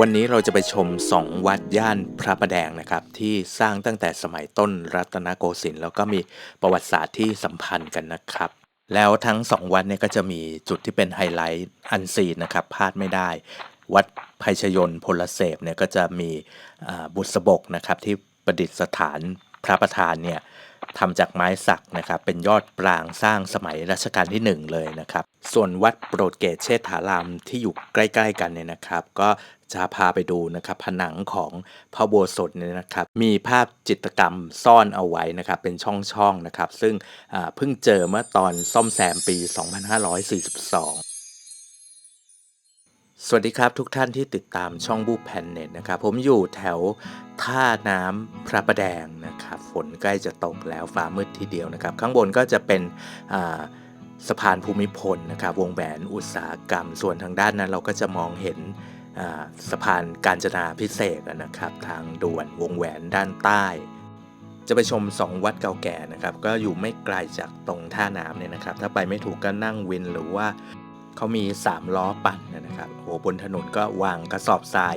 วันนี้เราจะไปชม 2 วัดย่านพระประแดงนะครับ ที่สร้างตั้งแต่สมัยต้นรัตนโกสินทร์แล้วก็มีประวัติศาสตร์ที่สัมพันธ์กันนะครับ แล้วทั้ง 2 วัดเนี่ยก็จะมีจุดที่เป็นไฮไลท์อันซีนนะครับพลาดไม่ได้ วัดภัยชยนพลเสพเนี่ยก็จะมีบุษบกนะครับที่ประดิษฐานพระประธานเนี่ย ทำจากไม้สักนะครับเป็นยอดปรางสร้างสมัยรัชกาลที่ 1 เลยนะครับ ส่วนวัดโปรดเกตเชษฐารามที่อยู่ใกล้ๆกันเนี่ยนะครับ ก็จะพาไปดูนะครับผนังของพระโบสถเนี่ยนะครับ มีภาพจิตรกรรมซ่อนเอาไว้นะครับ เป็นช่องๆนะครับ ซึ่งเพิ่งเจอเมื่อตอนซ่อมแซมปี 2542 สวัสดีครับทุกท่านที่ติดตามช่องบูแพนเน็ตนะครับผมอยู่แถวท่าน้ำพระประแดงนะครับฝนใกล้จะตกแล้วฟ้ามืดทีเดียวนะครับ ข้างบนก็จะเป็นสะพานภูมิพลนะครับวงแหวนอุตสาหกรรม ส่วนทางด้านนั้นเราก็จะมองเห็นสะพานการจนาพิเศษนะครับ ทางด่วนวงแหวนด้านใต้ จะไปชม 2 วัดเก่าแก่นะครับ ก็อยู่ไม่ไกลจากตรงท่าน้ำเนี่ยนะครับ ถ้าไปไม่ถูกก็นั่งวินหรือว่า เขามี 3 ล้อปั่นนะครับโหบนถนนก็วางกระสอบทราย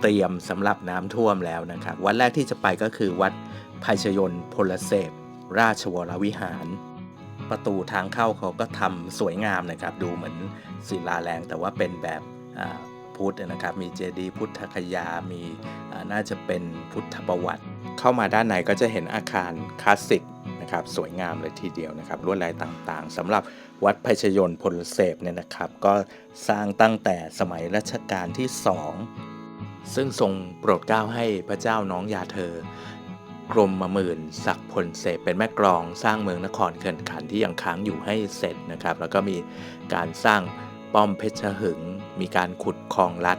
เตรียมสำหรับน้ำท่วมแล้วนะครับ วัดแรกที่จะไปก็คือวัดภัยชยนพลเสพราชวรวิหาร ประตูทางเข้าเขาก็ทำสวยงามนะครับ ดูเหมือนศิลาแรงแต่ว่าเป็นแบบพุทธนะครับ มีเจดีย์พุทธคยา มีน่าจะเป็นพุทธประวัติ เข้ามาด้านในก็จะเห็นอาคารคลาสสิกนะครับ สวยงามเลยทีเดียวนะครับลวดลายต่างๆสำหรับ วัดภัยชยนต์พลเสพเนี่ยนะครับ ก็สร้างตั้งแต่สมัยรัชกาลที่2ซึ่งทรงโปรดเกล้าให้พระเจ้าน้องยาเธอกรมมาหมื่นศักดิ์พลเสพเป็นแม่กลองสร้างเมืองนครเขื่อนขันที่ยังค้างอยู่ให้เสร็จนะครับ แล้วก็มีการสร้างป้อมเพชรหึง มีการขุดคลองลัด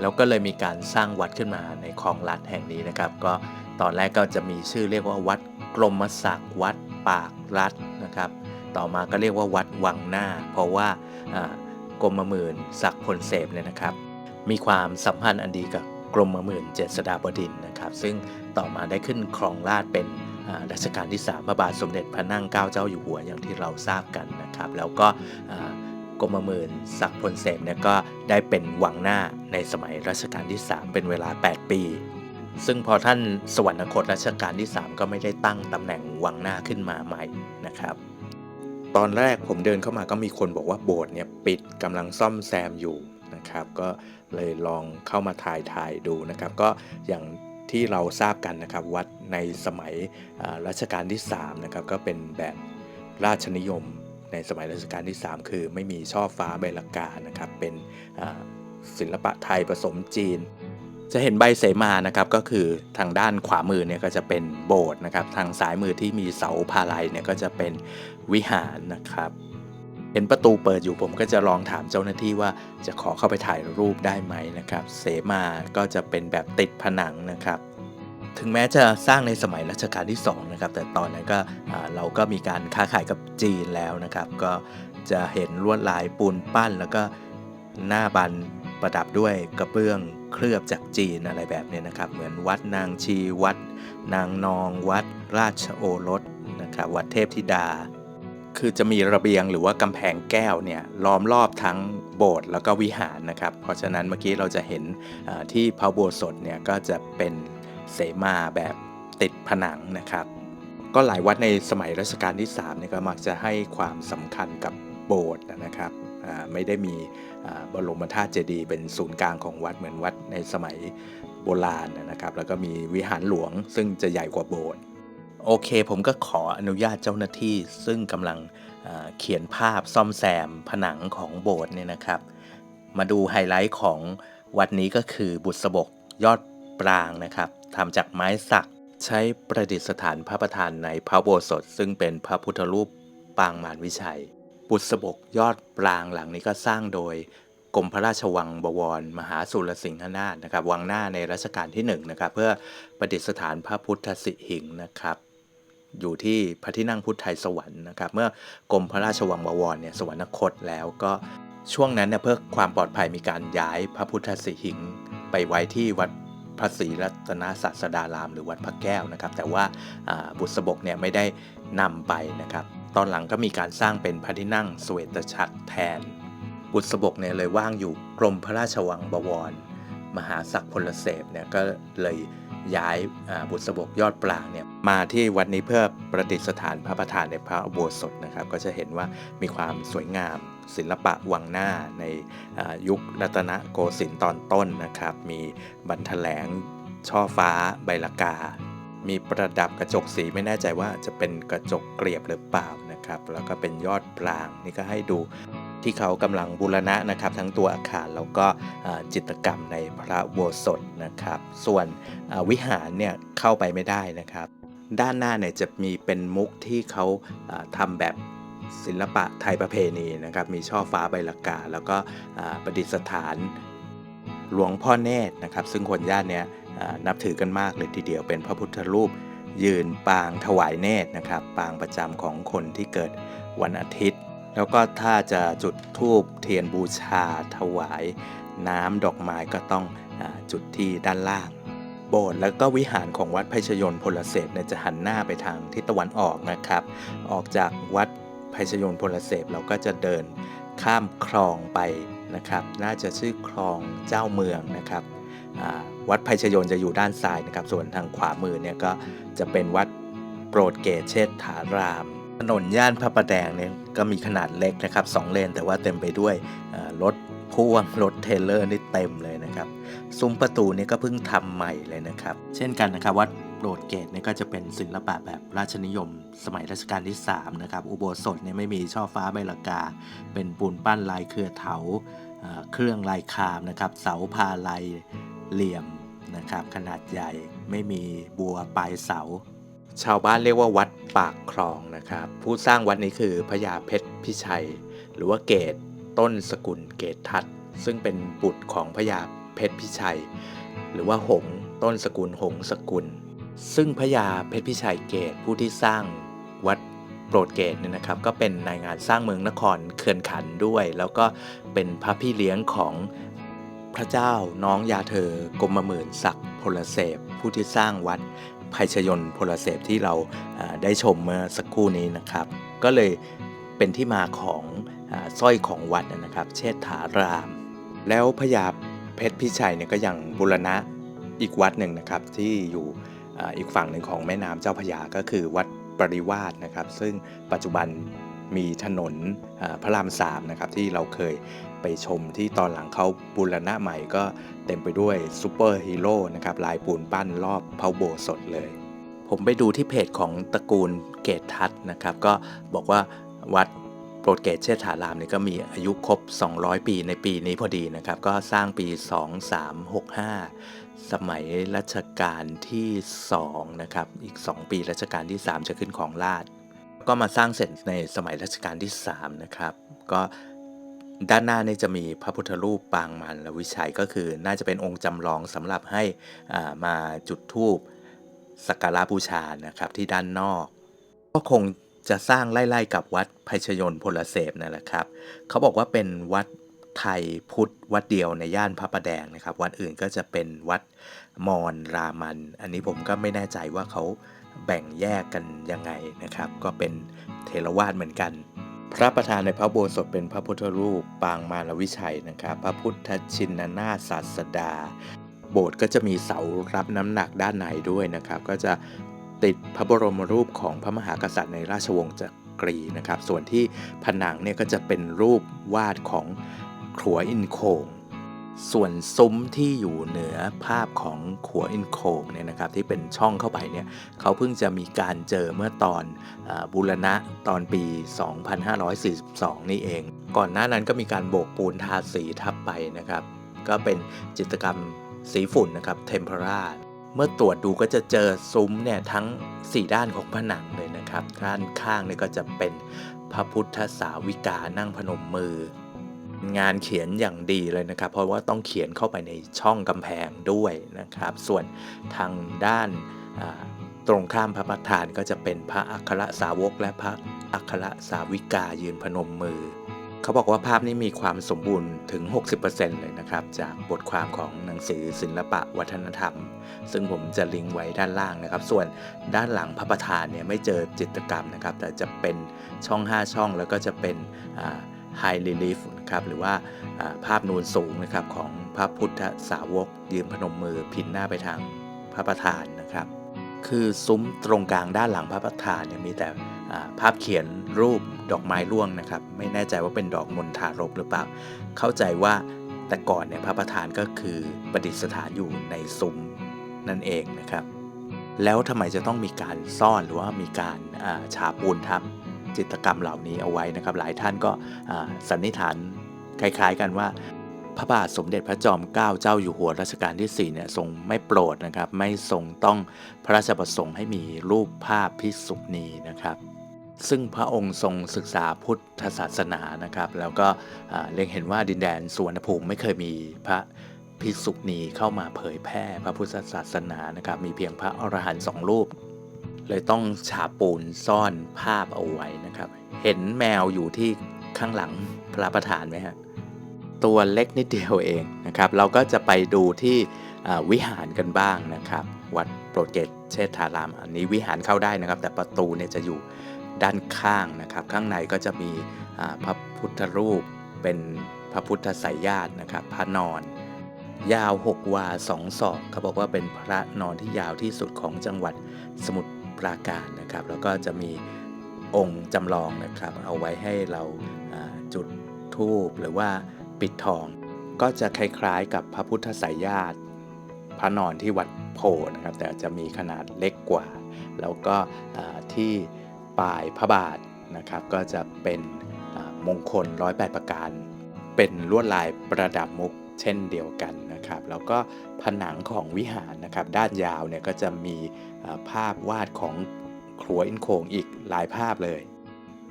แล้วก็เลยมีการสร้างวัดขึ้นมาในคลองลัดแห่งนี้นะครับ ก็ตอนแรกก็จะมีชื่อเรียกว่าวัดกรมศักดิ์วัดปากลัดนะครับ ต่อมาก็เรียกว่าวัดวังหน้า เพราะว่ากรมหมื่นศักดิ์พลเสพเนี่ยนะครับ มีความสัมพันธ์อันดีกับกรมหมื่นเจษฎาบดินนะครับ ซึ่งต่อมาได้ขึ้นครองราชเป็นรัชกาลที่ 3 พระบาทสมเด็จพระนั่งเกล้าเจ้าอยู่หัวอย่างที่เราทราบกันนะครับ แล้วก็กรมหมื่นศักดิ์พลเสพเนี่ยก็ได้เป็นวังหน้าในสมัยรัชกาลที่ 3 เป็นเวลา 8 ปี ซึ่งพอท่านสวรรคตรัชกาลที่ 3 ก็ไม่ได้ตั้งตำแหน่งวังหน้าขึ้นมาใหม่นะครับ ตอนแรกผมเดินเข้ามาก็มีคนบอกว่าโบสถ์เนี่ยปิดกำลังซ่อมแซมอยู่นะครับ ก็เลยลองเข้ามาถ่ายถ่ายดูนะครับ ก็อย่างที่เราทราบกันนะครับ วัดในสมัยรัชกาลที่3นะครับก็เป็นแบบราชนิยมในสมัยรัชกาลที่ 3 คือไม่มีช่อฟ้าใบลากานะครับ เป็นศิลปะไทยผสมจีน จะเห็นใบเสมานะครับก็คือทางด้านขวามือเนี่ยก็จะเป็นโบสถ์นะครับ ทางซ้ายมือที่มีเสาพาลัยเนี่ยก็จะเป็นวิหารนะครับ เห็นประตูเปิดอยู่ผมก็จะลองถามเจ้าหน้าที่ว่าจะขอเข้าไปถ่ายรูปได้ไหมนะครับ เสมาก็จะเป็นแบบติดผนังนะครับ ถึงแม้จะสร้างในสมัยรัชกาลที่2นะครับแต่ตอนนั้นก็เราก็มีการค้าขายกับจีนแล้วนะครับ ก็จะเห็นลวดลายปูนปั้น แล้วก็หน้าบันประดับด้วยกระเบื้อง เคลือบจากจีนอะไรแบบนี้นะครับ เหมือนวัดนางชีวัด นางนองวัดราชโอรสนะครับวัดเทพธิดา คือจะมีระเบียงหรือว่ากำแพงแก้วเนี่ยล้อมรอบทั้งโบสถ์แล้วก็วิหารนะครับ เพราะฉะนั้นเมื่อกี้เราจะเห็นที่พระโบสถเนี่ยก็จะเป็นเสมาแบบติดผนังนะครับ ก็หลายวัดในสมัยรัชกาลที่3เนี่ยก็มักจะให้ความสำคัญกับโบสถ์นะครับ ไม่ได้มีบรมธาตุเจดีย์เป็นศูนย์กลางของวัดเหมือนวัดในสมัยโบราณนะครับ แล้วก็มีวิหารหลวงซึ่งจะใหญ่กว่าโบสถ์โอเค ผมก็ขออนุญาตเจ้าหน้าที่ซึ่งกำลังเขียนภาพซ่อมแซมผนังของโบสถ์เนี่ยนะครับ มาดูไฮไลท์ของวัดนี้ก็คือบุษบกยอดปรางนะครับทำจากไม้สักใช้ประดิษฐานพระประธานในพระโบสถซึ่งเป็นพระพุทธรูปปางมารวิชัย บุษบกยอดปรางหลังนี้ก็สร้างโดยกรมพระราชวังบวร มหาสุรสิงหนาถนะครับ วังหน้าในรัชกาลที่หนึ่งนะครับ เพื่อประดิษฐานพระพุทธสิหิงค์นะครับ อยู่ที่พระที่นั่งพุทธไทยสวรรค์นะครับ เมื่อกรมพระราชวังบวรเนี่ยสวรรคตแล้วก็ช่วงนั้นเนี่ยเพื่อความปลอดภัยมีการย้ายพระพุทธสิหิงค์ไปไว้ที่วัดพระศรีรัตนศาสดาราม หรือวัดพระแก้วนะครับ แต่ว่าอ่าบุษบกเนี่ยไม่ได้นำไปนะครับ ตอนหลังก็มีการสร้างเป็นพระที่นั่งสเวตฉัตรแทน บุษบกเนี่ยเลยว่างอยู่กรมพระราชวังบวร มหาศักดิ์พลเสพเนี่ยก็เลยย้ายบุษบกยอดปรางเนี่ยมาที่วัดนี้เพื่อประดิษฐานพระประธานในพระอุโบสถนะครับ ก็จะเห็นว่ามีความสวยงามศิลปะวังหน้าในยุครัตนโกสินทร์ตอนต้นนะครับ มีบันแถลงช่อฟ้าใบลากา มีประดับกระจกสีไม่แน่ใจว่าจะเป็นกระจกเกลียบหรือเปล่านะครับ แล้วก็เป็นยอดปรางนี่ก็ให้ดูที่เขากำลังบูรณะนะครับ ทั้งตัวอาคารแล้วก็จิตกรรมในพระโบสถนะครับ ส่วนวิหารเนี่ยเข้าไปไม่ได้นะครับ ด้านหน้าเนี่ยจะมีเป็นมุกที่เขาทำแบบศิลปะไทยประเพณีนะครับ มีช่อฟ้าใบลากา แล้วก็ประดิษฐาน หลวงพ่อเนตรนะครับ ซึ่งคนย่านเนี้นับถือกันมากเลยทีเดียวเป็นพระพุทธรูป ยืนปางถวายเนตรนะครับ ปางประจำของคนที่เกิดวันอาทิตย์ แล้วก็ถ้าจะจุดธูปเทียนบูชาถวาย น้ำดอกไม้ก็ต้องอจุดที่ด้านล่าง โบสถ์แล้วก็วิหารของวัดไพชยนพลเสพเนี่ยจะหันหน้าไปทางทิศตะวันออกนะครับ ออกจากวัดไพชยนพลเสพเราก็จะเดินข้ามคลองไป นะครับ น่าจะชื่อคลองเจ้าเมืองนะครับวัดไพชยนจะอยู่ด้านซ้ายนะครับ ส่วนทางขวามือเนี่ยก็จะเป็นวัดโปรดเกตเชษฐาราม ถนนย่านพระประแดงเนี่ยก็มีขนาดเล็กนะครับสองเลนแต่ว่าเต็มไปด้วยรถพ่วงรถเทรลเลอร์นี่เต็มเลยนะครับ ซุ้มประตูนี่ก็เพิ่งทำใหม่เลยนะครับ เช่นกันนะครับวัด โปรดเกตเนี่ยก็จะเป็นศิลปะแบบราชนิยม สมัยรัชกาลที่ 3 นะครับ อุโบสถเนี่ยไม่มีช่อฟ้าใบลากา เป็นปูนปั้นลายเครือเถาเครื่องลายคามนะครับ เสาพาลายเหลี่ยมนะครับ ขนาดใหญ่ไม่มีบัวปลายเสา ชาวบ้านเรียกว่าวัดปากคลองนะครับ ผู้สร้างวัดนี้คือพญาเพชรพิชัย หรือว่าเกตต้นสกุลเกตทัตซึ่งเป็นบุตรของพญาเพชรพิชัย หรือว่าหงต้นสกุลหงสกุล ซึ่งพญาเพชรพิชัยเกตผู้ที่สร้างวัดโปรดเกตเนี่ยนะครับก็เป็นนายงานสร้างเมืองนครเขื่อนขันด้วย แล้วก็เป็นพระพี่เลี้ยงของพระเจ้าน้องยาเธอกรมหมื่นศักดิ์พลเสพผู้ที่สร้างวัดภัยชยนพลเสพที่เราได้ชมเมื่อสักครู่นี้นะครับ ก็เลยเป็นที่มาของสร้อยของวัดนะครับ เชษฐาราม แล้วพญาเพชรพิชัยเนี่ยก็ยังบูรณะอีกวัดหนึ่งนะครับที่อยู่ อีกฝั่งหนึ่งของแม่น้ำเจ้าพยาก็คือวัดปริวาสนะครับ ซึ่งปัจจุบันมีถนนพระรามสามนะครับที่เราเคยไปชมที่ตอนหลังเขาบูรณะใหม่ก็เต็มไปด้วยซูเปอร์ฮีโร่นะครับลายปูนปั้นรอบพระโบสถเลย ผมไปดูที่เพจของตระกูลเกตทัศนะครับ ก็บอกว่าวัด ปรดเกตเชษฐารามนี่ก็มีอายุครบ 200 ปีในปีนี้พอดีนะครับ ก็สร้างปี 2365 สมัยรัชกาลที่2นะครับ อีก 2 ปีรัชกาลที่ 3 จะขึ้นของราชก็มาสร้างเสร็จในสมัยรัชกาลที่ 3 นะครับ ก็ด้านหน้านี่จะมีพระพุทธรูปปางมันและวิชัยก็คือน่าจะเป็นองค์จำลองสำหรับให้อ่ามาจุดธูปสักการะบูชานะครับที่ด้านนอก ก็คง จะสร้างไล่ๆกับวัดไพชยนต์พลเสพนั่นแหละครับ เขาบอกว่าเป็นวัดไทยพุทธวัดเดียวในย่านพระประแดงนะครับ วัดอื่นก็จะเป็นวัดมอญรามัน อันนี้ผมก็ไม่แน่ใจว่าเขาแบ่งแยกกันยังไงนะครับ ก็เป็นเทรวาสเหมือนกัน พระประธานในพระโบสถเป็นพระพุทธรูปปางมารวิชัยนะครับ พระพุทธชินนาถศาสดา โบสถ์ก็จะมีเสารับน้ำหนักด้านในด้วยนะครับ ก็จะ ติดพระบรมรูปของพระมหากษัตริย์ในราชวงศ์จักรีนะครับ ส่วนที่ผนังเนี่ยก็จะเป็นรูปวาดของขัวอินโขงส่วนซุ้มที่อยู่เหนือภาพของขัวอินโขงเนี่ยนะครับที่เป็นช่องเข้าไปเนี่ยเขาเพิ่งจะมีการเจอเมื่อตอนอบูรณะตอนปี 2542 นี่เอง ก่อนหน้านั้นก็มีการโบกปูนทาสีทับไปนะครับ ก็เป็นจิตรกรรมสีฝุ่นนะครับเทมเพรา เมื่อตรวจดูก็จะเจอซุ้มเนี่ยทั้ง 4 ด้านของผนังเลยนะครับ ด้านข้างเนี่ยก็จะเป็นพระพุทธสาวิกานั่งพนมมือ งานเขียนอย่างดีเลยนะครับ เพราะว่าต้องเขียนเข้าไปในช่องกำแพงด้วยนะครับ ส่วนทางด้านตรงข้ามพระประธานก็จะเป็นพระอัครสาวกและพระอัครสาวิกายืนพนมมือ เขาบอกว่าภาพนี้มีความสมบูรณ์ถึง 60%เลยนะครับ จากบทความของหนังสือศิลปะวัฒนธรรม ซึ่งผมจะลิงก์ไว้ด้านล่างนะครับ ส่วนด้านหลังพระประธานเนี่ยไม่เจอจิตรกรรมนะครับ แต่จะเป็นช่อง 5 ช่องแล้วก็จะเป็นอ่า High Relief นะครับหรือว่าภาพนูนสูงนะครับของพระพุทธสาวก ยืนพนมมือพินหน้าไปทางพระประธานนะครับ คือซุ้มตรงกลางด้านหลังพระประธานเนี่ยมีแต่ภาพเขียนรูป ดอกไม้ร่วงนะครับ ไม่แน่ใจว่าเป็นดอกมณฑารบหรือเปล่า เข้าใจว่าแต่ก่อนเนี่ยพระประธานก็คือประดิษฐานอยู่ในซุ้มนั่นเองนะครับ แล้วทำไมจะต้องมีการซ่อนหรือว่ามีการอาฉาปูนทับจิตกรรมเหล่านี้เอาไว้นะครับ หลายท่านก็สันนิษฐานคล้ายๆกันว่าพระบาทสมเด็จพระจอมเกล้าเจ้าอยู่หัวรัชกาลที่4เนี่ยทรงไม่โปรดนะครับ ไม่ทรงต้องพระราชประสงค์ให้มีรูปภาพพิสุนีนะครับ ซึ่งพระองค์ทรงศึกษาพุทธศาสนานะครับ แล้วก็เล็งเห็นว่าดินแดนสุวรรณภูมิไม่เคยมีพระพิสุนีเข้ามาเผยแพร่พระพุทธศาสนานะครับ มีเพียงพระอรหันต์สองรูป เลยต้องฉาบปูนซ่อนภาพเอาไว้นะครับ เห็นแมวอยู่ที่ข้างหลังพระประธานไหมฮะตัวเล็กนิดเดียวเองนะครับ เราก็จะไปดูที่วิหารกันบ้างนะครับ วัดโปรดเกตเชษฐาราม อันนี้วิหารเข้าได้นะครับ แต่ประตูเนี่ยจะอยู่ ด้านข้างนะครับ ข้างในก็จะมีพระพุทธรูปเป็นพระพุทธไสยญาตินะครับ พระนอน ยาว 6 วา2ศอกเขาบอกว่าเป็นพระนอนที่ยาวที่สุดของจังหวัดสมุทรปราการนะครับ แล้วก็จะมีองค์จำลองนะครับ เอาไว้ให้เราจุดธูปหรือว่าปิดทอง ก็จะคล้ายๆกับพระพุทธไสยญาติพระนอนที่วัดโพธิ์นะครับ แต่จะมีขนาดเล็กกว่า แล้วก็ที่ ปลายพระบาทนะครับ ก็จะเป็นมงคลร้อยแปดประการ เป็นลวดลายประดับมุกเช่นเดียวกันนะครับ แล้วก็ผนังของวิหารนะครับ ด้านยาวเนี่ยก็จะมีภาพวาดของครัวอินโคงอีกหลายภาพเลย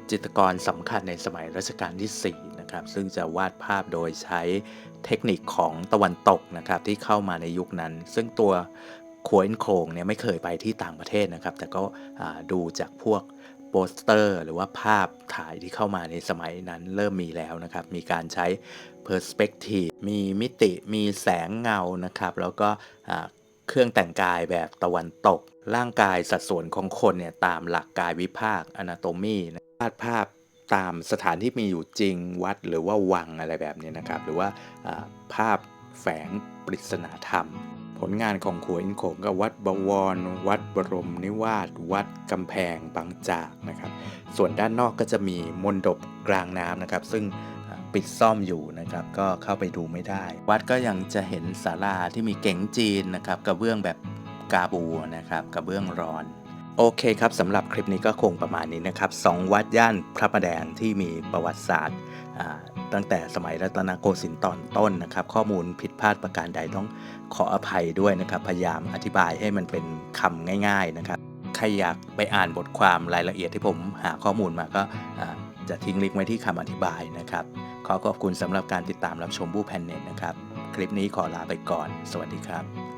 จิตรกรสำคัญในสมัยรัชกาลที่4นะครับซึ่งจะวาดภาพโดยใช้เทคนิคของตะวันตกนะครับที่เข้ามาในยุคนั้น ซึ่งตัวครัวอินโคงเนี่ยไม่เคยไปที่ต่างประเทศนะครับ แต่ก็ดูจากพวก ปสเตอร์ หรือว่าภาพถ่ายที่เข้ามาในสมัยนั้นเริ่มมีแล้วนะครับ มีการใช้ Perspective มีมิติมีแสงเงานะครับ แล้วก็เครื่องแต่งกายแบบตะวันตก ร่างกายสัดส่วนของคนเนี่ยตามหลักกายวิภาค anatomy นะวาดภาพตามสถานที่มีอยู่จริงวัดหรือว่าวังอะไรแบบนี้นะครับ หรือว่าภาพแฝงปริศนาธรรม ผลงานของขัวอินโขงก็วัดบวร วัดบรมนิวาสวัดกำแพงบางจากนะครับ ส่วนด้านนอกก็จะมีมณฑปกลางน้ำนะครับ ซึ่งปิดซ่อมอยู่นะครับ ก็เข้าไปดูไม่ได้ วัดก็ยังจะเห็นศาลาที่มีเก๋งจีนนะครับกระเบื้องแบบกาบูนะครับกระเบื้องร้อนโอเคครับสำหรับคลิปนี้ก็คงประมาณนี้นะครับสองวัดย่านพระประแดงที่มีประวัติศาสตร์ ตั้งแต่สมัยรัตนโกสินทร์ตอนต้นนะครับ ข้อมูลผิดพลาดประการใดต้องขออภัยด้วยนะครับ พยายามอธิบายให้มันเป็นคำง่าย ๆนะครับ ใครอยากไปอ่านบทความรายละเอียดที่ผมหาข้อมูลมาก็จะทิ้งลิงก์ไว้ที่คำอธิบายนะครับ ขอขอบคุณสำหรับการติดตามรับชมบูแพนเน็ตนะครับ คลิปนี้ขอลาไปก่อน สวัสดีครับ